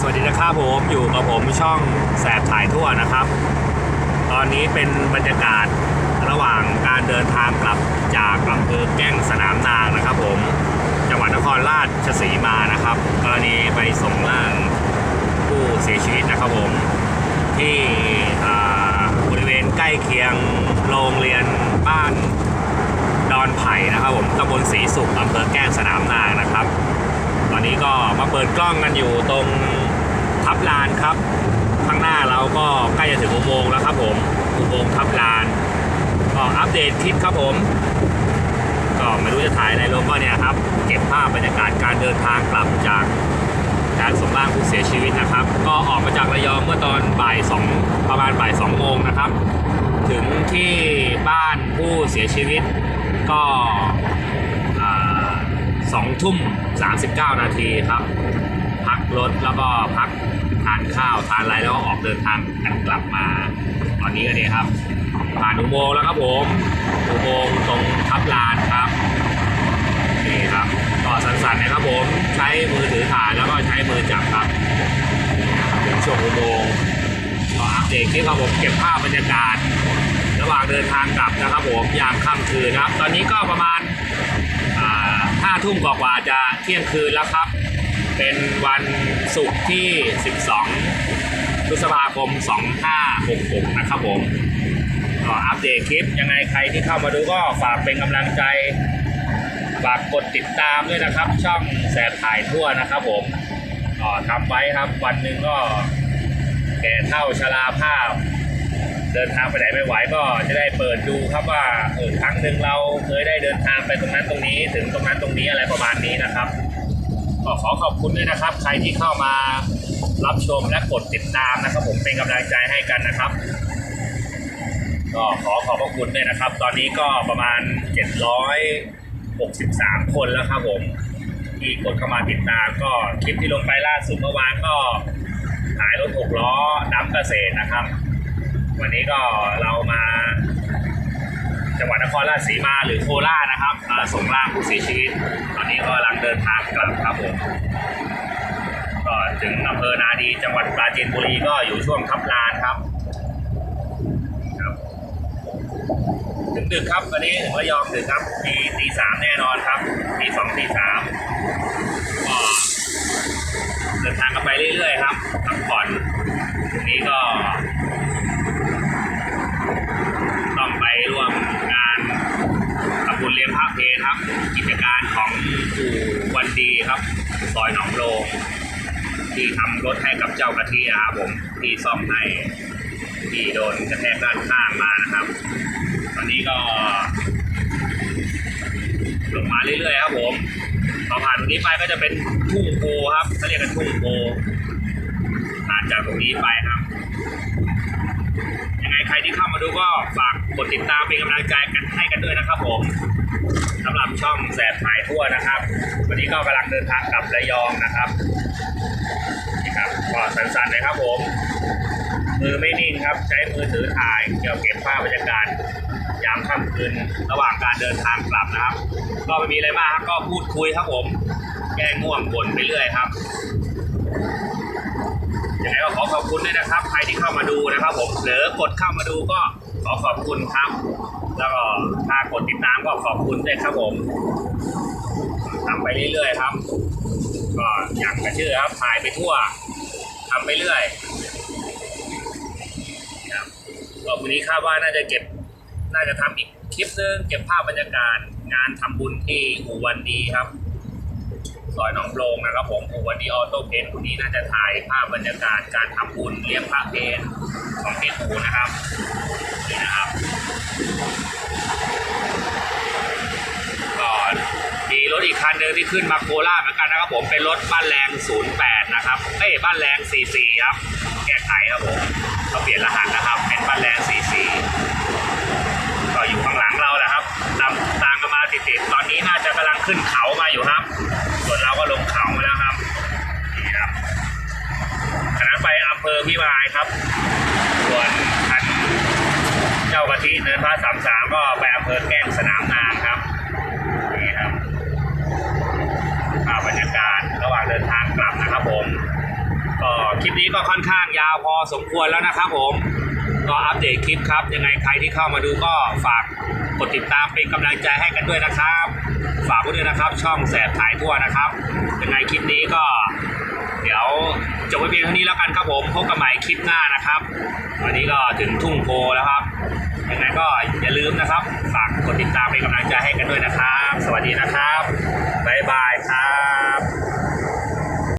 สวัสดีนะครับผมอยู่กับผมช่องแสบถ่ายทั่วนะครับ ตอนนี้เป็นบรรยากาศระหว่างการเดินทางกลับจากอำเภอแก้งสนามนางนะครับ ผมจังหวัดนครราชสีมานะครับ กรณีไปส่งร่างผู้เสียชีวิตนะครับผม ที่บริเวณใกล้เคียงโรงเรียนบ้านดอนไผ่นะครับ ผมตำบลศรีสุขอำเภอแก้งสนามนางนะครับ ตอนนี้ก็มาเปิดกล้องกันอยู่ตรง ทับลานครับ ข้างหน้าเราก็ใกล้จะถึงอุโมงค์แล้วครับผมอุโมงค์ทับลานก็อัปเดตคลิปครับผม ก็ไม่รู้จะถ่ายอะไรลงก็เนี่ยครับ เก็บภาพบรรยากาศการเดินทางกลับจากการส่งร่างผู้เสียชีวิตนะครับ ก็ออกมาจากระยองเมื่อตอนบ่ายสองประมาณบ่ายสองโมงนะครับ ถึงที่บ้านผู้เสียชีวิตก็สองทุ่มสามสิบเก้านาทีครับ รถแล้วก็พักทานข้าวทานอะไรแล้วก็ออกเดินทางกันกลับมา ตอนนี้ก็เนี่ยครับผ่านอุโมงค์แล้วครับผมอุโมงค์ตรงทับลานครับนี่ครับก็สั้นๆนะครับผมใช้มือถือถ่ายแล้วก็ใช้มือจับครับถึงช่วงอุโมงค์ก็อัปเดตคลิปครับผมเก็บภาพบรรยากาศ ระหว่างเดินทางกลับนะครับผมยามค่ำคืนนะครับ ตอนนี้ก็ประมาณห้าทุ่มกว่าจะเที่ยงคืนแล้วครับ เป็นวันศุกร์ที่ 12 พฤษภาคม 2566 นะครับผมก็อัปเดตคลิปยังไงใครที่เข้ามาดูก็ฝากเป็นกำลังใจ ฝากกดติดตามด้วยนะครับ ช่องแสบถ่ายทั่วนะครับผมก็ทำไว้ครับวันหนึ่งก็แก่เท่าชราภาพ เดินทางไปไหนไม่ไหวก็จะได้เปิดดูครับว่าเออครั้งหนึ่งเราเคยได้เดินทางไปตรงนั้นตรงนี้ ถึงตรงนั้นตรงนี้อะไรประมาณนี้นะครับ ก็ขอขอบคุณด้วยนะครับ ใครที่เข้ามารับชมและกดติดตามนะครับ ผมเป็นกำลังใจให้กันนะครับ ก็ขอขอบพระคุณด้วยนะครับ ตอนนี้ก็ประมาณ 763 คนแล้วครับ ผมที่กดเข้ามาติดตาม ก็คลิปที่ลงไปล่าสุดเมื่อวานก็ขายรถหกล้อดัมเกษตรนะครับ วันนี้ก็เรามา จังหวัดนครราชสีมาหรือโคราชนะ ส่งร่างผู้เสียชีวิต ตอนนี้ก็กำลังเดินทางกลับครับผมก็ถึงอำเภอนาดีจังหวัดปราจีนบุรีก็อยู่ช่วงทับลานครับครับ ถึงดึกครับวันนี้ถึงระยองดึกครับตีตีสามแน่นอนครับตีสองตีสามก็เดินทางกันไปเรื่อยๆครับพักผ่อนตรงนี้ก็ ต้องไปร่วมงานทำบุญ เลี้ยงพระเพลครับกิจการของปู่วันดีครับซอยหนองโลงที่ทำรถให้กับเจ้ากะทินะครับผมที่ซ่อมให้ที่โดนกระแทกด้านข้างมานะครับ ตอนนี้ก็ลงมาเรื่อยๆครับผมพอผ่านตรงนี้ไปก็จะเป็นทุ่งโพครับเขาเรียกกันทุ่งโพผ่านจากตรงนี้ไปครับยังไงใครที่เข้ามาดูก็ฝากกดติดตามเป็นกำลังใจกันให้กันด้วยนะครับผม สำหรับช่องแสบถ่ายทั่วนะครับ วันนี้ก็กำลังเดินทางกลับระยองนะครับนี่ครับก็สั้นๆนะครับผมมือไม่นิ่งครับใช้มือถือถ่ายเกี่ยวเก็บภาพบรรยากาศยามค่ำคืนระหว่างการเดินทางกลับนะครับ ก็ไม่มีอะไรมากครับก็พูดคุยครับผมแก้ง่วงบ่นไปเรื่อยครับยังไงก็ขอขอบคุณด้วยนะครับ ใครที่เข้ามาดูนะครับ ผมหรือกดเข้ามาดูก็ขอขอบคุณครับ แล้วก็ถ้ากดติดตามก็ขอบคุณด้วยครับผมทำไปเรื่อยๆครับ ก็อย่างกระชื่อครับถ่ายไปทั่วทำไปเรื่อยครับก็วันนี้คาดว่าน่าจะเก็บ น่าจะทำอีกคลิปนึงเก็บภาพบรรยากาศงานทำบุญที่อู่วันดีครับซอยหนองโปรงนะครับผมอู่วันดีออโต้เพนวันนี้น่าจะถ่ายภาพบรรยากาศการทำบุญเลี้ยงพระเพนของเพชรอูนะครับนี่นะครับ ก็มีรถอีกคันหนึ่งที่ขึ้นมาโคราชเหมือนกันนะครับผมเป็นรถบ้านแรง 08 นะครับเอ้ยบ้านแรง 44 ครับ แก้ไขครับผมเขาเปลี่ยนรหัสนะครับ เป็นบ้านแรง 44 ก็อยู่ข้างหลังเราแหละครับตามตามกันมาติดๆตอนนี้น่าจะกำลังขึ้นเขามาอยู่ครับ ส่วนเราก็ลงเขามาแล้วครับนี่ครับขณะไปอำเภอพิมายครับ เจ้าธิเนินพระสามสามก็ไปอำเภอแก้งสนามนางครับนี่ครับภาพบรรยากาศระหว่างเดินทางกลับนะครับผม ก็คลิปนี้ก็ค่อนข้างยาวพอสมควรแล้วนะครับผม ก็อัปเดตคลิปครับ ยังไงใครที่เข้ามาดูก็ฝากกดติดตามเป็นกำลังใจให้กันด้วยนะครับ ฝากไว้ด้วยนะครับ ช่องแสบถ่ายทั่วนะครับ ยังไงคลิปนี้ก็ เดี๋ยวจบไว้เพียงเท่านี้แล้วกันครับผมพบกันใหม่คลิปหน้านะครับวันนี้ก็ถึงทุ่งโพแล้วครับ ยังไงก็อย่าลืมนะครับ ฝากกดติดตามเป็นกำลังใจให้กันด้วยนะครับ สวัสดีนะครับ บ๊ายบายครับ